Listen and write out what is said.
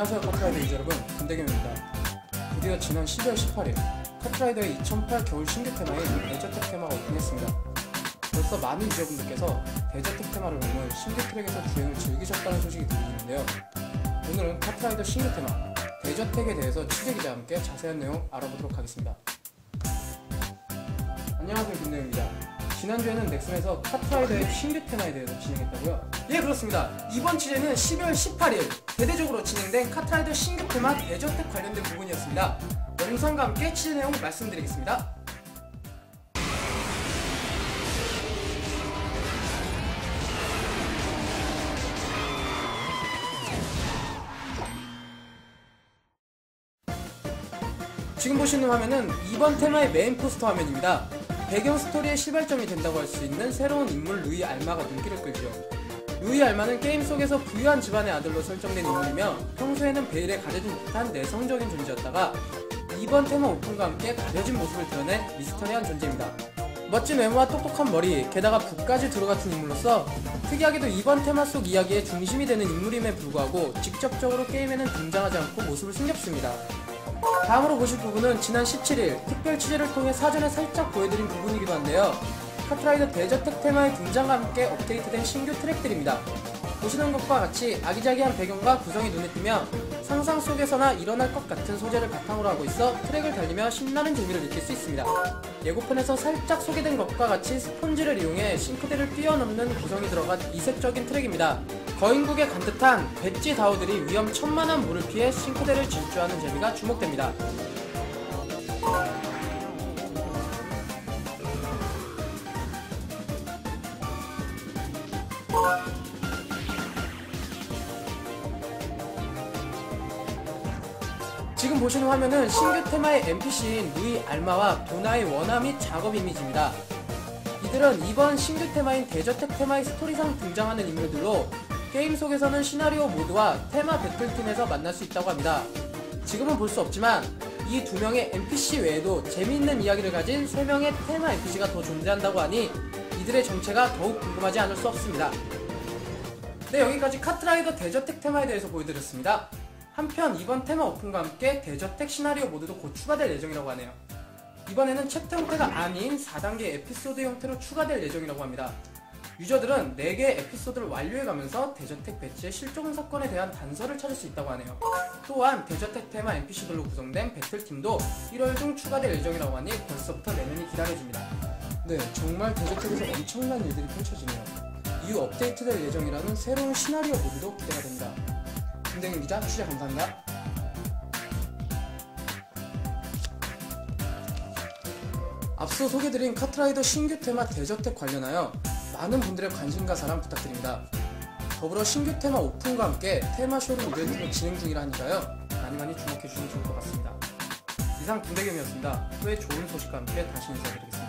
안녕하세요 카트라이더 여러분. 김대겸입니다. 드디어 지난 12월 18일 카트라이더의 2008 겨울 신규 테마인 대저택 테마가 오픈했습니다. 벌써 많은 유저분들께서 대저택 테마를 오늘 신규 트랙에서 주행을 즐기셨다는 소식이 들리고 있는데요. 오늘은 카트라이더 신규 테마 대저택에 대해서 취재기자와 함께 자세한 내용 알아보도록 하겠습니다. 안녕하세요 김대겸입니다 지난주에는 넥슨에서 카트라이더의 신규 테마에 대해서 진행했다고요? 예 그렇습니다 이번 취재는 12월 18일 대대적으로 진행된 카트라이더 신규 테마 대저택 관련된 부분이었습니다 영상과 함께 취재 내용 말씀드리겠습니다 지금 보시는 화면은 이번 테마의 메인 포스터 화면입니다. 배경 스토리의 시발점이 된다고 할 수 있는 새로운 인물 루이 알마가 눈길을 끌죠. 루이 알마는 게임 속에서 부유한 집안의 아들로 설정된 인물이며 평소에는 베일에 가려진 듯한 내성적인 존재였다가 이번 테마 오픈과 함께 가려진 모습을 드러낸 미스터리한 존재입니다. 멋진 외모와 똑똑한 머리, 게다가 북까지 들어같은 인물로서 특이하게도 이번 테마 속 이야기의 중심이 되는 인물임에 불구하고 직접적으로 게임에는 등장하지 않고 모습을 숨겼습니다. 다음으로 보실 부분은 지난 17일 특별 취재를 통해 사전에 살짝 보여드린 부분이기도 한데요. 카트라이더 대저택 테마의 등장과 함께 업데이트된 신규 트랙들입니다. 보시는 것과 같이 아기자기한 배경과 구성이 눈에 띄며 상상 속에서나 일어날 것 같은 소재를 바탕으로 하고 있어 트랙을 달리며 신나는 재미를 느낄 수 있습니다. 예고편에서 살짝 소개된 것과 같이 스폰지를 이용해 싱크대를 뛰어넘는 구성이 들어간 이색적인 트랙입니다. 거인국에 간 듯한 배지 다오들이 위험천만한 물을 피해 싱크대를 질주하는 재미가 주목됩니다. 지금 보시는 화면은 신규 테마의 NPC인 루이 알마와 도나의 원화 및 작업 이미지입니다. 이들은 이번 신규 테마인 대저택 테마의 스토리상 등장하는 인물들로 게임 속에서는 시나리오 모드와 테마 배틀팀에서 만날 수 있다고 합니다. 지금은 볼 수 없지만 이 두 명의 NPC 외에도 재미있는 이야기를 가진 세 명의 테마 NPC가 더 존재한다고 하니 이들의 정체가 더욱 궁금하지 않을 수 없습니다. 네 여기까지 카트라이더 대저택 테마에 대해서 보여드렸습니다. 한편 이번 테마 오픈과 함께 대저택 시나리오 모드도 곧 추가될 예정이라고 하네요. 이번에는 챕터 형태가 아닌 4단계 에피소드 형태로 추가될 예정이라고 합니다. 유저들은 4개 에피소드를 완료해가면서 대저택 배치의 실종 사건에 대한 단서를 찾을 수 있다고 하네요. 또한 대저택 테마 NPC들로 구성된 배틀팀도 1월 중 추가될 예정이라고 하니 벌써부터 내년이 기다려집니다. 네, 정말 대저택에서 엄청난 일들이 펼쳐지네요. 이후 업데이트될 예정이라는 새로운 시나리오 모드도 기대가 됩니다. 기자 취재 감사합니다. 앞서 소개드린 카트라이더 신규 테마 대저택 관련하여 많은 분들의 관심과 사랑 부탁드립니다. 더불어 신규 테마 오픈과 함께 테마 쇼룸 이벤트도 진행 중이라 하니까요. 많이 많이 주목해주시면 좋을 것 같습니다. 이상 김대겸이었습니다. 후에 좋은 소식과 함께 다시 인사드리겠습니다.